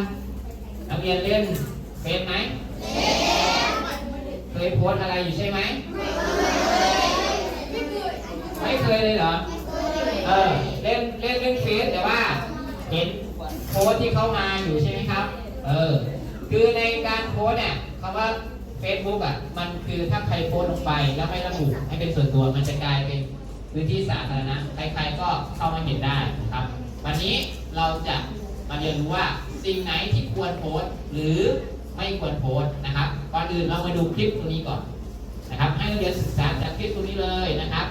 นนักเรียนเล่นเฟซไหมเคยโพสต์อะไรอยู่ใช่ไหมไม่เคยเลยเหรอเออเล่นเล่นเล่นเฟซแต่ว่าเห็นโพสต์ที่เข้ามาอยู่ใช่ไหมครับ เออ คือในการโพสต์เนี่ยคำว่า Facebook อะมันคือถ้าใครโพสต์ลงไปแล้วไม่ระบุให้เป็นส่วนตัวมันจะกลายเป็นพื้นที่สาธารณะใครๆก็เข้ามาเห็นได้นะครับ วันนี้เราจะมา เรียนรู้ว่าสิ่งไหนที่ควรโพสหรือไม่ควรโพสนะครับก่อนอื่นเรามาดูคลิปตัวนี้ก่อนนะครับ ให้นักเรียนศึกษาจากคลิปตัวนี้เลยนะครับ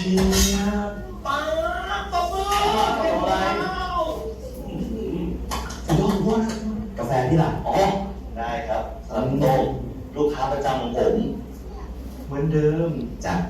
ชียร์ป้าตบมือเห็นแล้วจะยอมว่านะกาแฟที่หลังอ๋อ ได้ครับสำหรับโต้งลูกค้าประจำของผม เหมือนเดิมจัดไ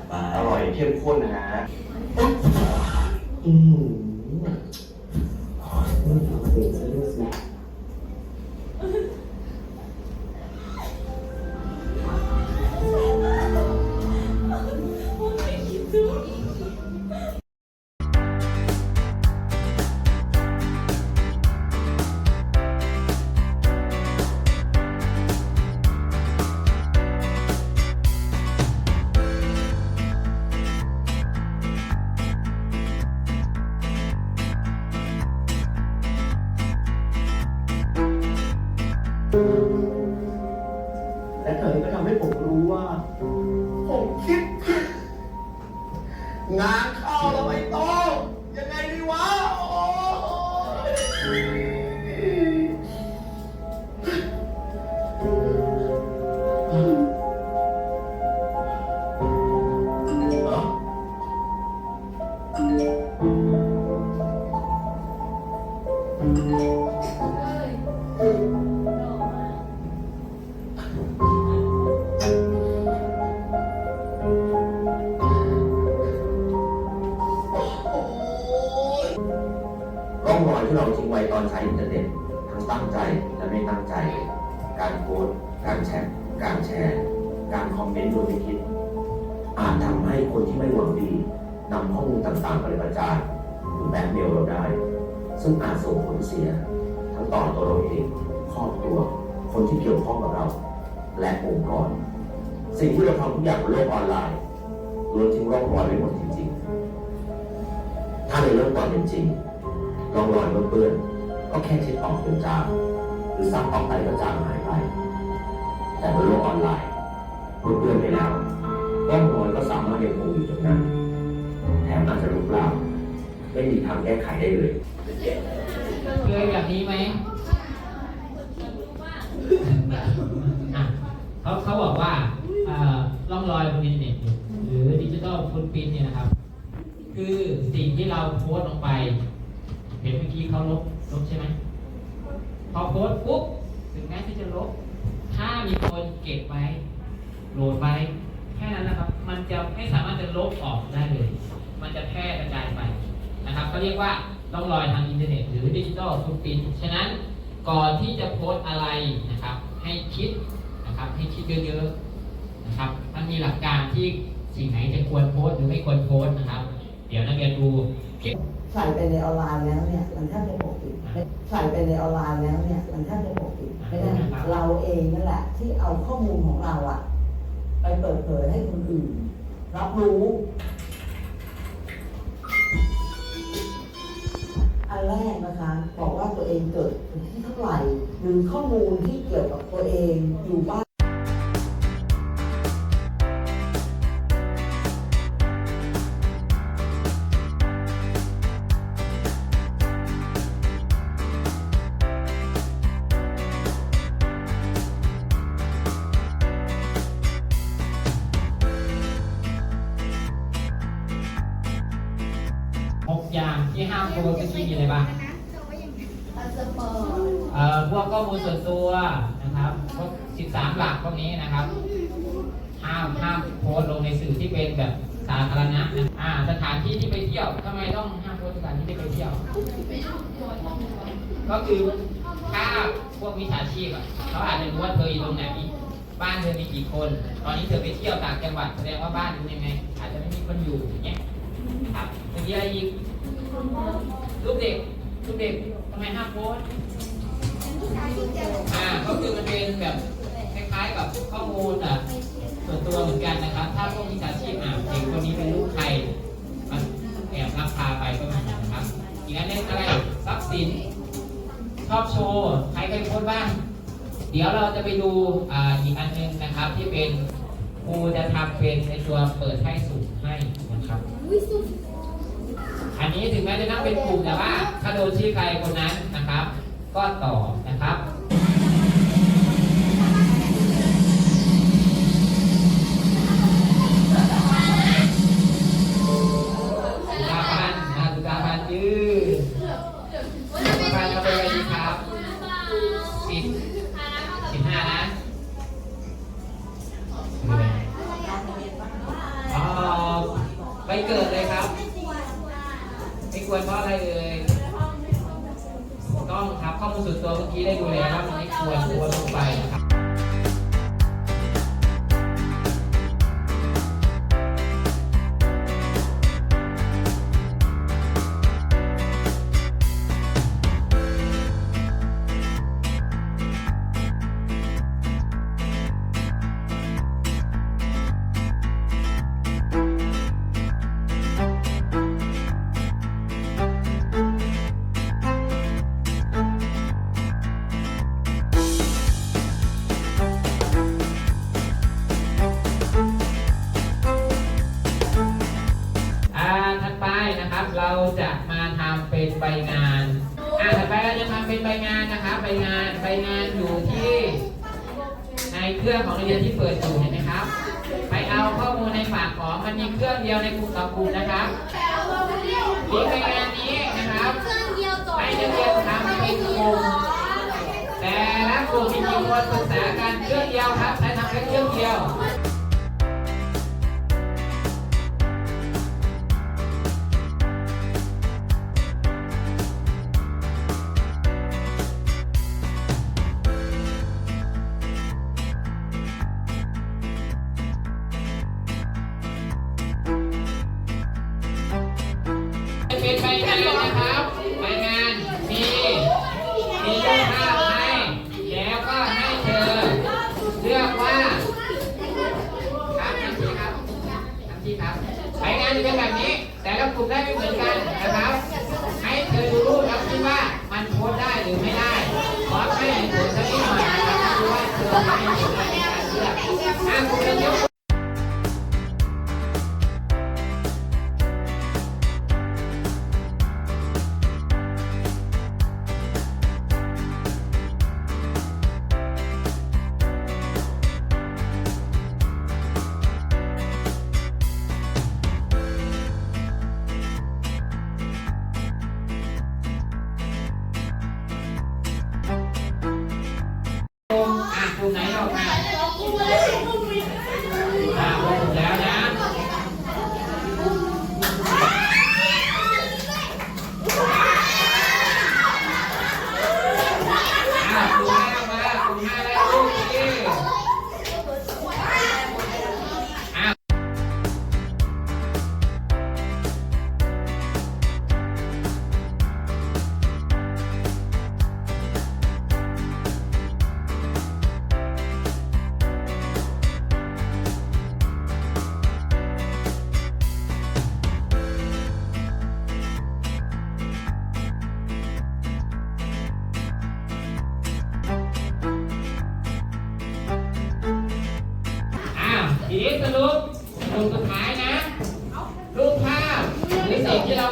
อนใช้อินเทอร์เน็ตทั้งตั้งใจและไม่ตั้งใจ การโพสต์การแชทการแชร์ การคอมเมนต์โดยไม่คิด อาจทำให้คนที่ไม่หวังดีนำข้อมูลต่างๆไปประจานหรือแบล็กเมลเราได้ ซึ่งอาจส่งผลเสีย ทั้งต่อตัวเราเองครอบครัวคนที่เกี่ยวข้องกับเรา และองค์กร สิ่งที่เราทำทุกอย่างบนโลกออนไลน์ล้วนทิ้งร่องรอยไว้หมดจริงๆ ถ้าในเรื่องความเป็นจริงร่องรอยเปื้อน ก็แค่เช็ดออกเป็นจางหรือซักออกไปก็จางหายไป แต่บนโลกออนไลน์เมื่อเปื้นไปแล้วร่องรอยก็สามารถยังคงอยู่ตรงนั้นแถมอาจจะลุกลามไม่มีทางแก้ไขได้เลยเคยแบบนี้ไหมอะเขาเขาบอกว่าเอ่อร่องรอยบนอินเทอร์เน็ตเนี่ยหรือดิจิทัลฟุตปรินเนี่ยนะครับ คือสิ่งที่เราโพสต์ลงไป กี้เขาลบลบใช่ไหมพอโพสปุ๊บถึงแม้ที่จะลบ ถ้ามีคนเก็บไว้โหลดไว้ แค่นั้นนะครับ มันจะไม่สามารถจะลบออกได้เลย มันจะแพร่กระจายไปนะครับเขาเรียกว่าร่องรอยทางอินเทอร์เน็ตหรือดิจิทัลฟุตปรินฉะนั้นก่อนที่จะโพสอะไรนะครับ ให้คิดนะครับให้คิดเยอะๆนะครับมันมีหลักการที่สิ่งไหนจะควรโพสหรือไม่ควรโพสนะครับ เดี๋ยวนักเรียนดูเก็บ ใส่ไปในออนไลน์แล้วเนี่ยมันแทบจะปกปิดใส่ไปในออนไลน์แล้วเนี่ยมันแทบจะปกปิดไม่ได้เราเองนั่นแหละ ที่เอาข้อมูลของเราอะไปเปิดเผยให้คนอื่น รับรู้ อันแรกนะคะบอกว่าตัวเองเกิดที่เท่าไหร่หรือข้อมูลที่เกี่ยวกับตัวเองอยู่บ้าน ที่ห้ามโพสต์เมื่อมีอะไรบ้างเอ่อพวกข้อมูลส่วนตัวนะครับพวก13 หลักพวกนี้นะครับ ห้ามห้ามโพสต์ลงในสื่อที่เป็นแบบสาธารณะนะอ่าสถานที่ที่ไปเที่ยวทำไมต้องห้ามโพสต์สถานที่ที่ไปเที่ยว ก็คือถ้าพวกมิจฉาชีพอะเขาอาจจะรู้ว่าเธออยู่ตรงไหนบ้านเธอมีกี่คน ตอนนี้เธอไปเที่ยวต่างจังหวัดแสดงว่าบ้านเป็นยังไง อาจจะไม่มีคนอยู่อย่างเงี้ยครับเมื่อกี้อะไรอีก ลูกเด็กลูกเด็กทำไมห้ามโพสอ่าก็คือมันเป็นแบบคล้ายๆกับข้อมูลอะส่วนตัวเหมือนกันนะครับ ถ้าพวกมิจฉาชีพอะเด็กคนนี้เป็นลูกใครมันแอบลักพาไปก็มีนะครับ อีกอันนึงอะไรทรัพย์สินชอบโชว์ใครเคยโพสบ้าง เดี๋ยวเราจะไปดูอ่าอีกอันหนึงนะครับ ที่เป็นครูจะทำเป็นในตัวเปิดให้สุ่มให้นะครับ อันนี้ถึงแม้จะนั่งเป็นกลุ่มแต่ว่าถ้าโดนชื่อใครคนนั้นนะครับ ก็ตอบนะครับสุดาพันธ์นะสุดาพันธ์ยืดสุดาพันธ์เราเป็นอะไรดีครับสิบสิบห้านะไปเกิดเลย วรเพราะอะไรเลยต้องครับข้อมูลส่วนตัวเมื่อกี้ได้ดูแล้วว่ามันไม่ควรควรลงไป เครื่องของโรงเรียนที่เปิดอยู่เห็นไหมครับ ไปเอาข้อมูลในฝากของมันมีเครื่องเดียวในกลุ่มต่อกลุ่มนะครับที่ใบงานนี้นะครับให้นักเรียนทำเป็นกลุ่มแต่ละกลุ่มมีคนศึกษากันเครื่องเดียวครับใช้ทำแค่เครื่องเดียว นใบงานนะครับ ไปงานมีมีรูปภาพให้แล้วก็ให้เธอ เลือกว่าครับทันทีครับทันทีครับ ไปงานเป็นแบบนี้ แต่ละกลุ่มได้ไม่เหมือนกัน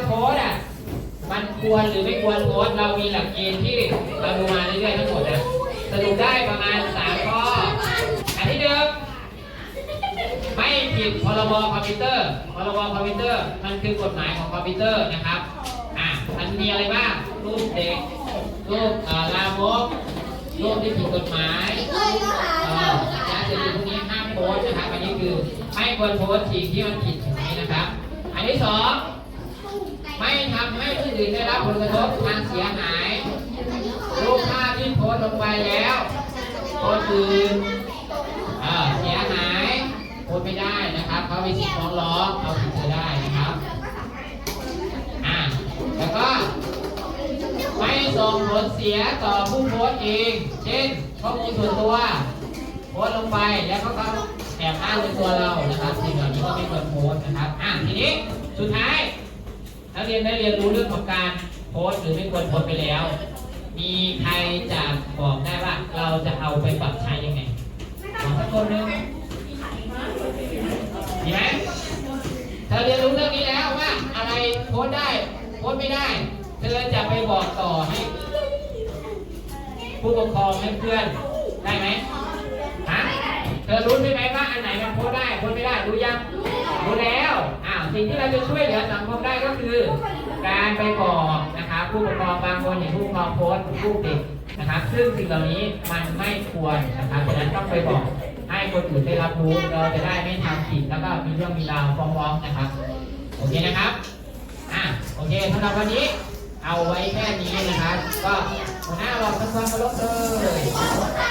โพสอะ มันควรหรือไม่ควรโพสเรามีหลักเกณฑ์ที่เราดูมาเรื่อยๆทั้งหมดนะสรุปได้ประมาณสามข้อ อันที่หนึ่งไม่ผิดพรบคอมพิวเตอร์พรบคอมพิวเตอร์มันคือกฎหมายของคอมพิวเตอร์นะครับอะมันมีอะไรบ้างรูปเด็กรูปลามกรูปที่ผิดกฎหมายรูปเอ่อยาเสพติดพวกนี้ห้ามโพสนะครับอันนี้คือไม่ควรโพสสิ่งที่มันผิดอย่างนี้นะครับ อันที่สอง ไม่ทำให้ผู้อื่นได้รับผลกระทบทางเสียหาย รูปภาพที่โพสลงไปแล้วคนอื่นเอ่อเสียหายโพสไม่ได้นะครับ เขามีสิทธิ์ฟ้องร้องเอาผิดเธอได้นะครับอ่าแล้วก็ไม่ส่งผลเสียต่อผู้โพสต์เองเช่นข้อมูลส่วนตัวโพสต์ลงไปแล้วก็เขาแอบอ้างเป็นตัวเรานะครับสิ่งเหล่านี้ก็ไม่ควรโพสนะครับอะทีนี้สุดท้าย นักเรียนได้เรียนรู้เรื่องของการโพสหรือไม่ควรโพสไปแล้ว มีใครจะบอกได้ว่าเราจะเอาไปปรับใช้ยังไงบอกสักคนหนึงมีไหมเธอเรียนรู้เรื่องนี้แล้วว่าอะไรโพสได้โพสไม่ได้ เธอจะไปบอกต่อให้ ผู้ปกครองให้เพื่อนได้ไหมฮะเธอรู้ใช่ไหมว่าอันไหนมันโพสได้โพสไม่ได้รู้ยังรู้แล้ว สิ่งที่เราจะช่วยเหลือสังคมได้ก็คือ การไปบอกนะครับผู้ปกครองบางคนเห็นผู้ปกครองโพสต์รูปเด็กนะครับ ซึ่งสิ่งเหล่านี้มันไม่ควรนะครับฉะนั้นต้องไปบอกให้คนอื่นได้รับรู้เราจะได้ไม่ทำผิดแล้วก็มีเรื่องมีราวฟ้องร้องนะครับโอเคนะครับอะโอเคสำหรับวันนี้เอาไว้แค่นี้นะครับ ก็หัวหน้าเราทำความเคารพเลย